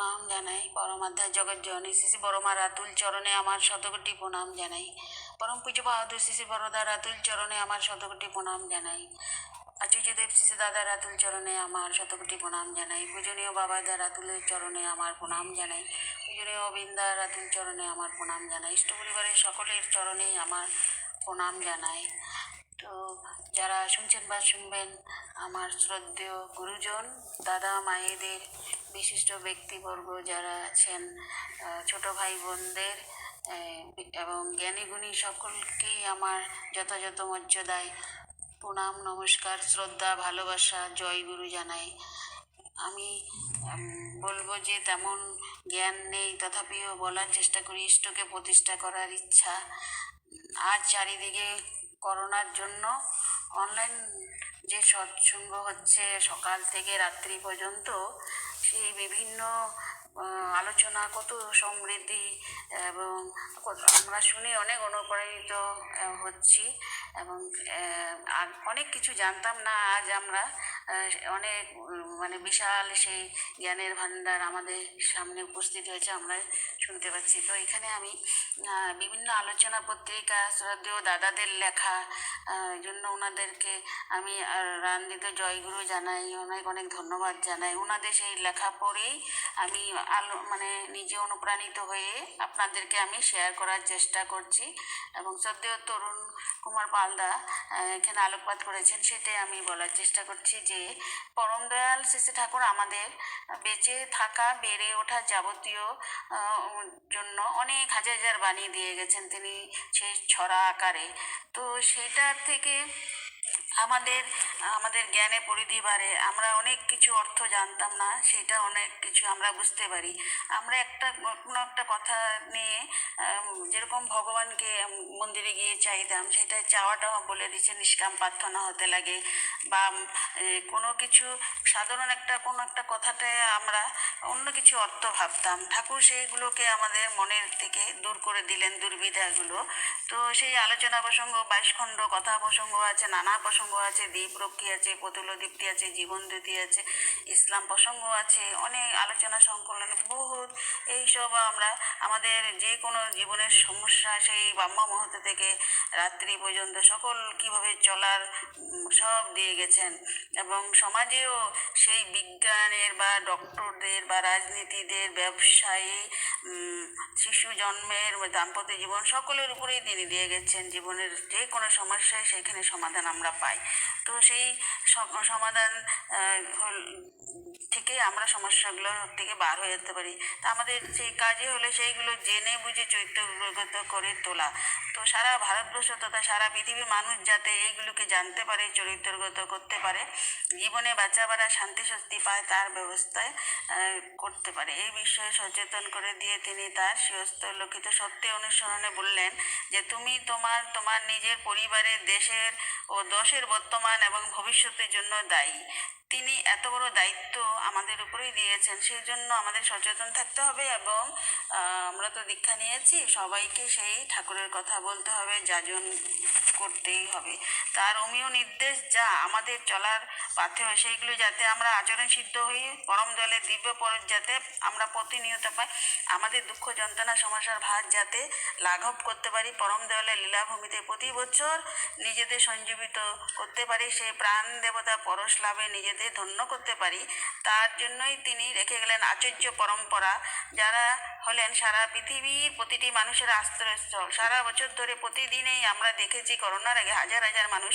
প্রণাম জানাই। পরমাধ্যায় জগৎ জননী শ্রী বড়মা রাতুল চরণে আমার শতকোটি প্রণাম জানাই। পরম পূজ্য বাহাদুর শ্রী বড়দা রাতুল চরণে আমার শতকোটি প্রণাম জানাই। আচার্যদেব শ্রী দাদা রাতুল চরণে আমার শতকোটি প্রণাম জানাই। পূজনীয় বাবাদা রাতুলের চরণে আমার প্রণাম জানাই। পূজনীয় অবিন্দা রাতুল চরণে আমার প্রণাম জানাই। ইষ্ট পরিবারের সকলের চরণেই আমার প্রণাম জানাই। তো যারা শুনছেন বা শুনবেন আমার শ্রদ্ধেয় গুরুজন, দাদা, মায়েদের বিশিষ্ট ব্যক্তিবর্গ যারা আছেন ছোট ভাই বোনদের এবং জ্ঞানী গুণী সকলকেই আমার যথাযথ মর্যাদায় প্রণাম, নমস্কার, শ্রদ্ধা, ভালোবাসা, জয় গুরু জানাই। আমি বলব যে তেমন জ্ঞান নেই, তথাপিও বলার চেষ্টা করি, ইষ্টকে প্রতিষ্ঠা করার ইচ্ছা। আজ চারিদিকে করোনার জন্য অনলাইন যে সৎসঙ্গ হচ্ছে সকাল থেকে রাত্রি পর্যন্ত, সেই বিভিন্ন আলোচনা, কত সমৃদ্ধি, এবং আমরা শুনে অনেক অনুপ্রাণিত হচ্ছি এবং অনেক কিছু জানতাম না আজ আমরা অনেক মানে বিশাল সেই জ্ঞানের ভাণ্ডার আমাদের সামনে উপস্থিত হয়েছে, আমরা শুনতে পাচ্ছি। তো এখানে আমি বিভিন্ন আলোচনা পত্রিকা, শ্রদ্ধেয় দাদাদের লেখা জন্য ওনাদেরকে আমি রান্দিত জয়গুরু জানাই, অনেক অনেক ধন্যবাদ জানাই। ওনাদের সেই লেখা পড়েই আমি আলো মানে নিজে অনুপ্রাণিত হয়ে আপনাদেরকে আমি শেয়ার করার চেষ্টা করছি। এবং শ্রদ্ধেয় তরুণ কুমার পালদা এখানে আলোকপাত করেছেন, সেটাই আমি বলার চেষ্টা করছি যে পরম দয়াল শ্রী ঠাকুর আমাদের বেঁচে থাকা, বেড়ে ওঠা যাবতীয় জন্য অনেক হাজার হাজার বানিয়ে দিয়ে গেছেন। তিনি সেই ছড়া আকারে। তো সেটার থেকে আমাদের আমাদের জ্ঞানে পরিধি বাড়ে। আমরা অনেক কিছু অর্থ জানতাম না, সেটা অনেক কিছু আমরা বুঝতে পারি। আমরা একটা, কোনো একটা কথা নিয়ে যেরকম ভগবানকে মন্দিরে গিয়ে চাইতাম, সেটা চাওয়াটাও বলে দিচ্ছে নিষ্কাম প্রার্থনা হতে লাগে। বা কোনো কিছু সাধারণ একটা, কোনো একটা কথাতে আমরা অন্য কিছু অর্থ ভাবতাম। ঠাকুর সেইগুলোকে আমাদের মনের থেকে দূর করে দিলেন দুর্বিধাগুলো। তো সেই আলোচনা প্রসঙ্গ বাইশখণ্ড কথা প্রসঙ্গ আছে, নানা প্রসঙ্গ আছে, দ্বীপ রক্ষী আছে পতুল দীপ্তি আছে, জীবন দ্যুতি আছে, ইসলাম প্রসঙ্গ আছে, অনেক আলোচনা সংকলন, বহুত এইসব আমরা আমাদের যে কোনো জীবনের সমস্যা সেই ব্রহ্মা মুহূর্ত থেকে রাত্রি পর্যন্ত সকল কীভাবে চলার সব দিয়ে গেছেন। এবং সমাজেও সেই বিজ্ঞানের বা ডক্টরদের বা রাজনীতিদের, ব্যবসায়ী শিশু জন্মের দাম্পত্য জীবন সকলের উপরেই তিনি দিয়ে গেছেন। জীবনের যে কোনো সমস্যায় সেখানে সমাধান আমরা পাই। তো সেই সমাধান থেকে আমরা সমস্যাগুলো থেকে বার হয়ে যেতে পারি। তা আমাদের সেই কাজে হলে সেইগুলো জেনে বুঝে চরিত্রগত করে তোলা। তো সারা ভারতবর্ষ তথা সারা পৃথিবীর মানুষ যাতে এইগুলোকে জানতে পারে, চরিত্রগত করতে পারে, জীবনে বাঁচাবার আর শান্তি শক্তি পায় তার ব্যবস্থায় করতে পারে। এই বিষয়ে সচেতন করে দিয়ে তিনি তার শিরস্থ লক্ষিত সত্যে অনুসরণে বললেন যে, তুমি তোমার তোমার নিজের পরিবারের, দেশের ও দশের বর্তমান এবং ভবিষ্যতের জন্য দায়ী। তিনি এত বড় দায়িত্ব আমাদের উপরেই দিয়েছেন, সেই জন্য আমাদের সচেতন থাকতে হবে এবং আমরা তো দীক্ষা নিয়েছি, সবাইকে সেই ঠাকুরের কথা বলতে হবে, যাজন করতেই হবে। তার অমীয় নির্দেশ যা আমাদের চলার পাথেয় সেইগুলো যাতে আমরা আচরণ সিদ্ধ হই পরম দলের দিব্য পরশ যাতে আমরা প্রতিনিয়ত পাই, আমাদের দুঃখ যন্ত্রণা সমস্যার ভার যাতে লাঘব করতে পারি, পরম দয়ালের লীলাভূমিতে প্রতি বছর নিজেদের সঞ্জীবিত করতে পারি, সেই প্রাণ দেবতা পরশ লাভে নিজেদের ধন্য করতে পারি। তার জন্যই তিনি রেখে গেলেন আচার্য পরম্পরা। যারা হলেন সারা পৃথিবীর প্রতিটি মানুষের আশ্রয়স্থল। সারা বছর ধরে প্রতিদিনেই আমরা দেখেছি করোনার আগে হাজার হাজার মানুষ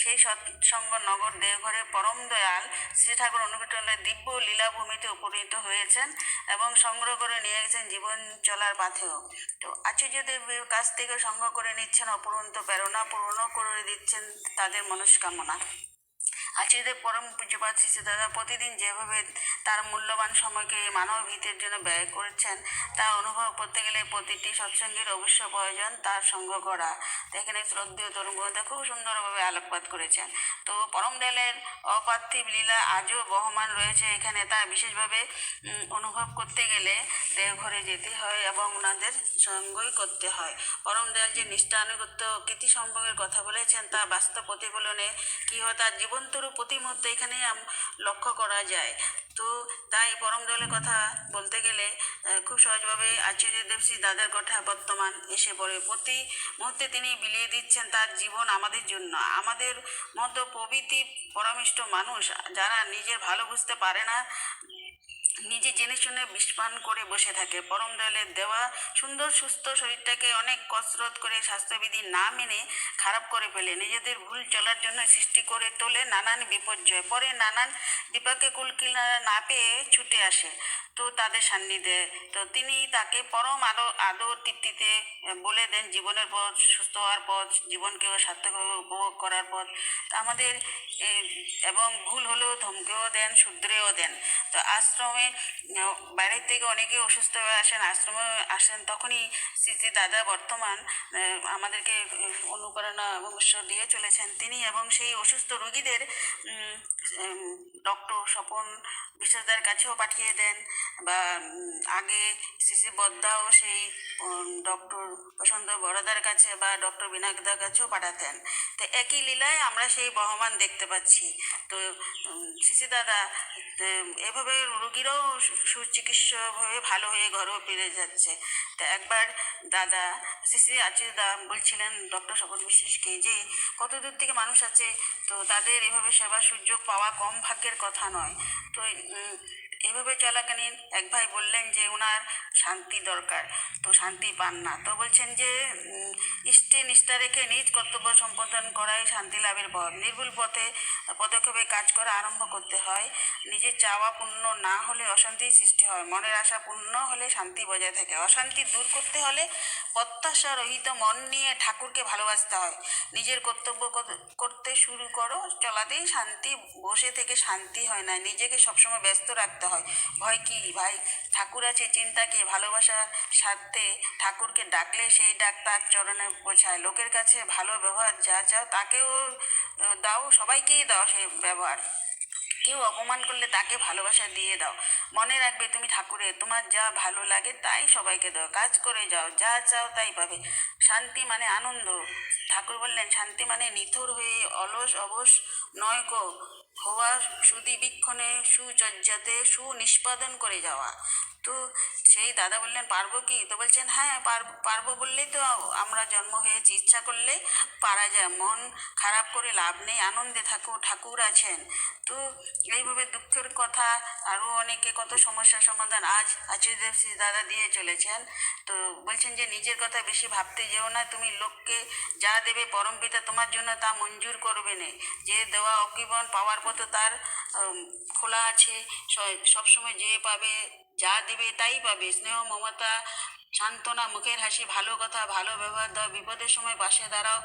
সেই সৎসঙ্গ নগর দেওঘরে পরম দয়াল শ্রী ঠাকুর অনুকীর্তনের দিব্য লীলাভূমিতে উপনীত হয়েছেন এবং সংগ্রহ করে নিয়ে গেছেন জীবন চলার পাথেও তো আচার্যদেবের কাছ থেকে সংগ্রহ করে নিচ্ছেন অপূরন্ত প্রেরণা পূর্ণ করে দিচ্ছেন তাদের মনস্কামনা। আচার্যদেব পরম পূজ্যপাত শিশু দাদা প্রতিদিন যেভাবে তার মূল্যবান সময়কে মানব হিতের জন্য ব্যয় করেছেন, তা অনুভব করতে গেলে প্রতিটি সৎসঙ্গের অবশ্য প্রয়োজন তার সঙ্গ করা। এখানে শ্রদ্ধেয় তরুণ খুব সুন্দরভাবে আলোকপাত করেছেন। তো পরম দয়ালের অপার্থিব লীলা আজও বহমান রয়েছে এখানে। তা বিশেষভাবে অনুভব করতে গেলে দেওঘরে যেতে হয় এবং ওনাদের সঙ্গই করতে হয়। পরম দয়াল যে নিষ্ঠা আনুগত্য কীর্তি সম্পর্কের কথা বলেছেন, তা বাস্তব প্রতিফলনে কী হয় তার জীবন্ত জগৎতরু প্রতি মুহূর্তে এখানে লক্ষ্য করা যায়। তো তাই পরম দলের কথা বলতে গেলে খুব সহজভাবে আচার্য দেবশ্রী দাদার কথা বর্তমান এসে পড়ে। প্রতি মুহূর্তে তিনি বিলিয়ে দিচ্ছেন তার জীবন আমাদের জন্য। আমাদের মতো প্রভৃতি পরমিষ্ট মানুষ যারা নিজের ভালো বুঝতে পারে না নিজে জেনে শুনে বিষপান করে বসে থাকে। পরম দয়ালের দেওয়া সুন্দর, সুস্থ শরীরটাকে অনেক কসরত করে, স্বাস্থ্যবিধি না মেনে খারাপ করে ফেলে। নিজেদের ভুল চলার জন্য সৃষ্টি করে তোলে নানান বিপর্যয়। পরে নানান বিপাকে কুল কিনারা না পেয়ে ছুটে আসে। তো তাদের সান্নিধ্যে। তো তিনি তাকে পরম আলো, আদর তৃপ্তিতে বলে দেন, জীবনের পথ সুস্থ হওয়ার পথ, জীবনকেও সার্থকভাবে উপভোগ করার পথ। আমাদের এবং ভুল হলেও ধমকেও দেন, শুধরেও দেন। তো আশ্রমে বাইরের থেকে অনেকে অসুস্থ হয়ে আসেন, আশ্রমে আসেন, তখনই শ্রী শ্রী দাদা বর্তমান আমাদেরকে অনুপ্রেরণা এবং উৎসাহ দিয়ে চলেছেন। তিনি এবং সেই অসুস্থ রোগীদের ডক্টর স্বপন বিশ্বাসদার কাছেও পাঠিয়ে দেন বা আগে শ্রী বদ্দাও সেই ডক্টর বসন্ত বড়দার কাছে বা ডক্টর বিনায়কদার কাছেও পাঠাতেন। তো একই লীলায় আমরা সেই বহমান দেখতে পাচ্ছি। তো শিশি দাদা এভাবে রুগীরাও সু- সুচিকিৎসকভাবে ভালো হয়ে ঘরেও ফিরে যাচ্ছে। তা একবার দাদা শিশি আচিদা বলছিলেন, ডক্টর শপথ বিশ্বাসকে যে কত দূর থেকে মানুষ আছে, তো তাদের এভাবে সেবার সুযোগ পাওয়া কম ভাগ্যের কথা নয়। তো এভাবে চলাকালীন এক ভাই বললেন যে ওনার শান্তি দরকার, তো শান্তি পান না। তো বলছেন যে ইষ্টে নিষ্ঠা রেখে নিজ কর্তব্য সম্পাদন করাই শান্তি লাভের পথ। নির্ভুল পথে পদক্ষেপে কাজ করা আরম্ভ করতে হয়। নিজের চাওয়া পূর্ণ না হলে অশান্তির সৃষ্টি হয়। মনের আশা পূর্ণ হলে শান্তি বজায় থাকে। অশান্তি দূর করতে হলে প্রত্যাশা রহিত মন নিয়ে ঠাকুরকে ভালোবাসতে হয়। নিজের কর্তব্য করতে শুরু করো। চলাতেই শান্তি, বসে থেকে শান্তি হয় না। নিজেকে সবসময় ব্যস্ত রাখতে হয়। ভয় কি? ভাই, ঠাকুর আছে চিন্তাকে ভালোবাসা স্বার্থে ঠাকুরকে ডাকলে সেই ডাক তার চরণে পৌঁছায়। লোকের কাছে ভালো ব্যবহার যা চাও তাকেও দাও, সবাইকেই দাও সেই ব্যবহার। কেউ অপমান করলে তাকে ভালোবাসা দিয়ে দাও। মনে রাখবে তুমি ঠাকুরের তোমার যা ভালো লাগে তাই সবাইকে দাও। কাজ করে যাও, যা চাও তাই পাবে। শান্তি মানে আনন্দ। ঠাকুর বললেন, শান্তি মানে নিথর হয়ে অলস অবস নয় গো। হওয়া সুদীবিক্ষণে সুচর্যাতে সুনিষ্পাদন করে যাওয়া। তো সেই দাদা বললেন, পারব কি? তো বলছেন হ্যাঁ পারব বললেই তো আমরা জন্ম হয়েছি। ইচ্ছা করলে পারা যায়। মন খারাপ করে লাভ নেই। আনন্দে থাকো ঠাকুর আছেন। তো এইভাবে দুঃখের কথা, আরও অনেকে কত সমস্যার সমাধান আজ আচার্য শ্রী দাদা দিয়ে চলেছেন। তো বলছেন যে, নিজের কথা বেশি ভাবতে যেও না, তুমি লোককে যা দেবে পরম পিতা তোমার জন্য তা মঞ্জুর করবে না। যে দেওয়া অকিবন পাওয়ার পথ তার খোলা আছে সবসময় যে পাবে, যা দেবে তাই পাবে। স্নেহ, মমতা, সান্ত্বনা, মুখের হাসি, ভালো কথা, ভালো ব্যবহার দাও বিপদের সময় পাশে দাঁড়াও।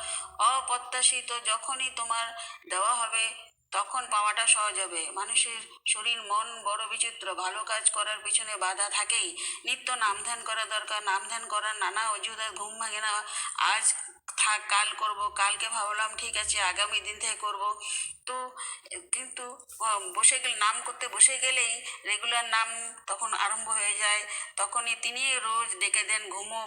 অপ্রত্যাশিত যখনই তোমার দেওয়া হবে তখন পাওয়াটা সহজ হবে। মানুষের শরীর, মন বড় বিচিত্র। ভালো কাজ করার পিছনে বাধা থাকেই। নিত্য নাম ধ্যান করা দরকার। নাম ধ্যান করার নানা অজুহাত ঘুম ভাঙে না। আজ থাক কাল করব, কালকে ভাবলাম, ঠিক আছে, আগামী দিন থেকে করব। তো, কিন্তু বসে গেলে নাম করতে বসে গেলেই রেগুলার নাম তখন আরম্ভ হয়ে যায়। তখনই তিনি রোজ ডেকে দেন, ঘুমও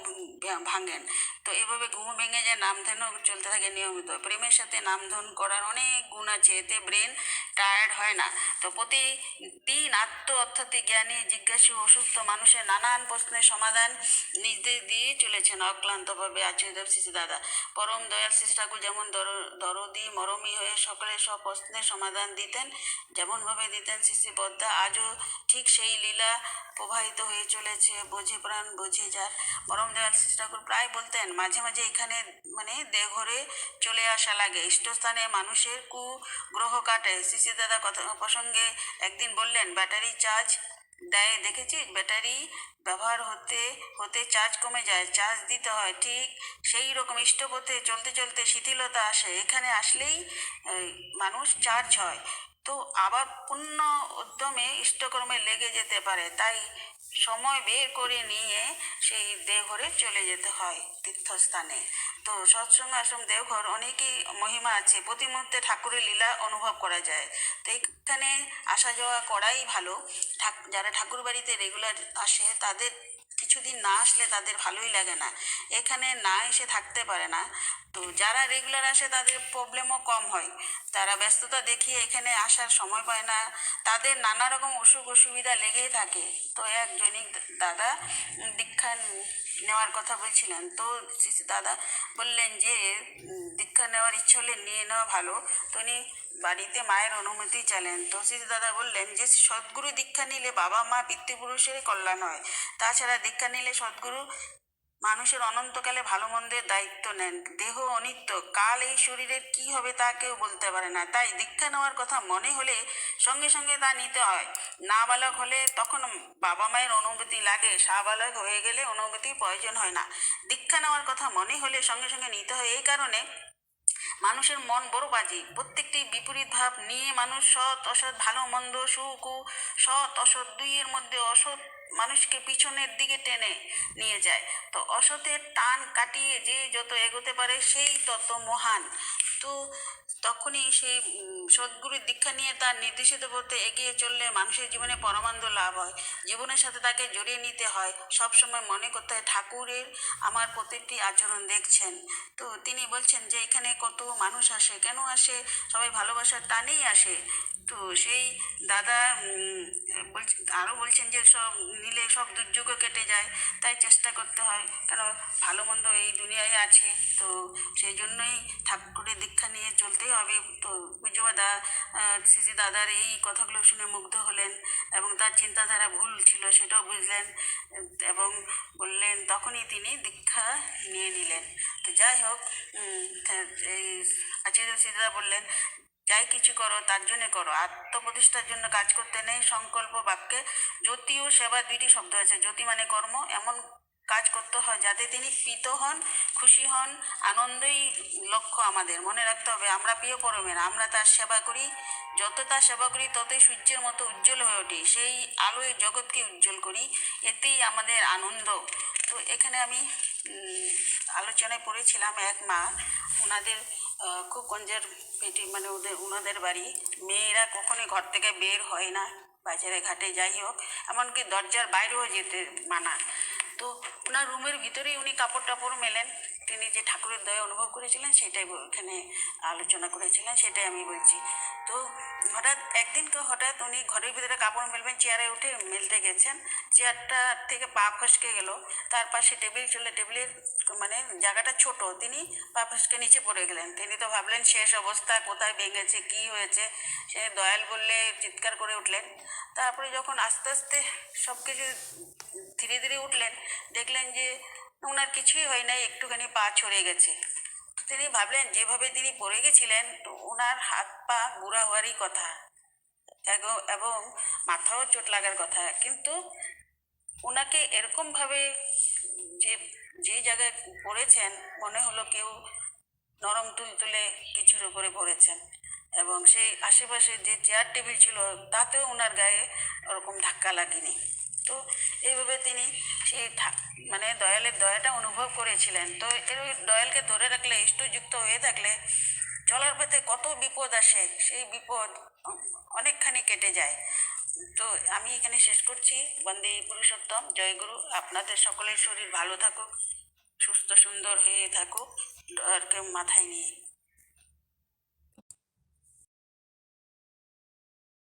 ভাঙেন। তো এভাবে ঘুমও ভেঙে যায় নাম ধ্যানও চলতে থাকে নিয়মিত। প্রেমের সাথে নাম ধ্যান করার অনেক গুণ আছে। এতে ব্রেন টায়ার্ড হয় না। তো প্রতিদিন আত্ম অর্থাৎ জ্ঞানী জিজ্ঞাসু অসুস্থ মানুষের নানান প্রশ্নের সমাধান নিজে দিয়ে চলেছেন অক্লান্তভাবে। আচার্যদেব শিশু দাদা, পরম দয়াল শিশু ঠাকুর যেমন দর- দরদি, মরমী হয়ে সকলের সব প্রশ্নের সমাধান দিতেন, যেমনভাবে দিতেন শিশু বদ্দা আজও ঠিক সেই লীলা প্রবাহিত হয়ে চলেছে, বোঝে প্রাণ, বোঝে যার। পরম দয়াল শিশু ঠাকুর প্রায় বলতেন, মাঝে মাঝে এখানে মানে দেহঘরে চলে আসা লাগে। ইষ্টস্থানে মানুষের কু গ্রহ কাটে। শিশু দাদা কথা প্রসঙ্গে একদিন বললেন, ব্যাটারি চার্জ দেয়, দেখেছিস? ব্যাটারি ব্যবহার হতে হতে চার্জ কমে যায় চার্জ দিতে হয়, ঠিক সেই রকম ইষ্টপথে চলতে চলতে শিথিলতা আসে। এখানে আসলেই মানুষ চার্জ হয়। তো আবার পূর্ণ উদ্যমে ইষ্টকর্মে লেগে যেতে পারে, তাই সময় বের করে নিয়ে সেই দেওঘরে চলে যেতে হয় তীর্থস্থানে। তো সৎসঙ্গ আশ্রম দেওঘর অনেকই মহিমা আছে। প্রতি মুহূর্তে ঠাকুরের লীলা অনুভব করা যায়। তো এখানে আসা যাওয়া করাই ভালো। যারা ঠাকুর বাড়িতে রেগুলার আসে তাদের কিছুদিন না আসলে তাদের ভালোই লাগে না। এখানে না এসে থাকতে পারে না। তো যারা রেগুলার আসে তাদের প্রবলেমও কম হয়। তারা ব্যস্ততা দেখিয়ে এখানে আসার সময় পায় না। তাদের নানা রকম অসুখ অসুবিধা লেগেই থাকে। তো এক জৈনিক দাদা দীক্ষা নেওয়ার কথা বলছিলেন। তো দাদা বললেন যে দীক্ষা নেওয়ার ইচ্ছে হলে নিয়ে নেওয়া ভালো। তো উনি বাড়িতে মায়ের অনুমতি চাইলেন। তো শিশু দাদা বললেন যে, সদ্গুরু দীক্ষা নিলে বাবা মা পিতৃপুরুষের কল্যাণ হয়। তাছাড়া দীক্ষা নিলে সদ্গুরু মানুষের অনন্তকালে ভালো মন্দের দায়িত্ব নেন। দেহ অনিত্য, কাল এই শরীরের কি হবে তা কেউ বলতে পারে না। তাই দীক্ষা নেওয়ার কথা মনে হলে সঙ্গে সঙ্গে তা নিতে হয়। নাবালক হলে তখন বাবা মায়ের অনুমতি লাগে। সাবালক হয়ে গেলে অনুমতির প্রয়োজন হয় না। দীক্ষা নেওয়ার কথা মনে হলে সঙ্গে সঙ্গে নিতে হয়। এই কারণে মানুষের মন বড় বাজি। প্রত্যেকটি বিপরীত ভাব নিয়ে মানুষ সৎ, অসৎ, ভালো, মন্দ, সুখ সৎ, অসৎ দুইয়ের মধ্যে অসৎ মানুষকে পিছনের দিকে টেনে নিয়ে যায়। তো অসতের টান কাটিয়ে যে যত এগোতে পারে সেই তত মহান। তো তখনই সেই সদ্গুরুর দীক্ষা নিয়ে তার নির্দেশিত পথে এগিয়ে চললে মানুষের জীবনে পরমানন্দ লাভ হয়। জীবনের সাথে তাকে জড়িয়ে নিতে হয়। সবসময় মনে করতে হয়, ঠাকুরের আমার প্রতিটি আচরণ দেখছেন। তো তিনি বলছেন যে, এখানে কত মানুষ আসে কেন আসে সবাই ভালোবাসার টানেই আসে। তো সেই দাদা উম, বলছেন আরও বলছেন যে সব নিলে সব দুর্যোগও কেটে যায় তাই চেষ্টা করতে হয় কেন ভালো মন্দ এই দুনিয়ায় আছে। তো সেই জন্যই ঠাকুরের দীক্ষা নিয়ে চলতেই হবে। তো পুজোদা শ্রী দাদার এই কথাগুলো শুনে মুগ্ধ হলেন এবং তার চিন্তাধারা ভুল ছিল সেটাও বুঝলেন এবং বললেন তখনই তিনি দীক্ষা নিয়ে নিলেন। তো যাই হোক এই আচার্য সিদ্ধা বললেন, যাই কিছু করো, তার জন্য করো। আত্মপ্রতিষ্ঠার জন্য কাজ করতে নেই, সংকল্প বাক্যে। জ্যোতি ও সেবা দুইটি শব্দ আছে। জ্যোতি মানে কর্ম, এমন কাজ করতে হয় যাতে তিনি প্রীত হন, খুশি হন, আনন্দই লক্ষ্য আমাদের। মনে রাখতে হবে, আমরা প্রিয় পরমের, আমরা তার সেবা করি। যত তার সেবা করি, ততই সূর্যের মতো উজ্জ্বল হয়ে ওঠে। সেই আলোয় জগৎকে উজ্জ্বল করি, এতেই আমাদের আনন্দ। তো এখানে আমি আলোচনায় পড়েছিলাম এক মা ওনাদের খুব কনজারভেটিভ মানে ওদের ওনাদের বাড়ি। মেয়েরা কখনোই ঘর থেকে বের হয় না, বাজারে ঘাটে যাই হোক, এমনকি দরজার বাইরেও যেতে মানা। তো ওনার রুমের ভিতরেই উনি কাপড় টাপড় মেলেন। তিনি যে ঠাকুরের দয়া অনুভব করেছিলেন, সেটাই ওখানে আলোচনা করেছিলেন, সেটাই আমি বলছি। তো হঠাৎ একদিন তো হঠাৎ উনি ঘরের ভিতরে কাপড় মেলবেন, চেয়ারে উঠে মেলতে গেছেন। চেয়ারটা থেকে পা ফসকে গেল। তার পাশে টেবিল চলে, টেবিলের মানে জায়গাটা ছোট। তিনি পা ফসকে নিচে পড়ে গেলেন। তিনি তো ভাবলেন, শেষ অবস্থা, কোথায় ভেঙেছে, কি হয়েছে? সে দয়াল বললে, চিৎকার করে উঠলেন। তারপরে যখন আস্তে আস্তে সব কিছু ধীরে ধীরে উঠলেন, দেখলেন যে ওনার কিছুই হয় নাই, একটুখানি পা ছড়ে গেছে। তিনি ভাবলেন, যেভাবে তিনি পড়ে গেছিলেন ওনার হাত পা বুড়া হওয়ারই কথা। এবং মাথাও চোট লাগার কথা। কিন্তু ওনাকে এরকমভাবে যে যে জায়গায় পড়েছেন, মনে হলো কেউ নরম তুলতুলে কিছুর উপরে পড়েছেন। এবং সেই আশেপাশে যে চেয়ার টেবিল ছিল, তাতেও ওনার গায়ে ওরকম ধাক্কা লাগেনি। তো এইভাবে তিনি সেই মানে দয়ালের দয়াটা অনুভব করেছিলেন। তো এর দয়ালকে ধরে রাখলে, ইষ্টযুক্ত হয়ে থাকলে চলার পথে কত বিপদ আসে, সেই বিপদ অনেকখানি কেটে যায়। তো আমি এখানে শেষ করছি। বন্দে পুরুষোত্তম জয়গুরু আপনাদের সকলের শরীর ভালো থাকুক, সুস্থ সুন্দর হয়ে থাকুক, দয়ালকে মাথায় নিয়ে।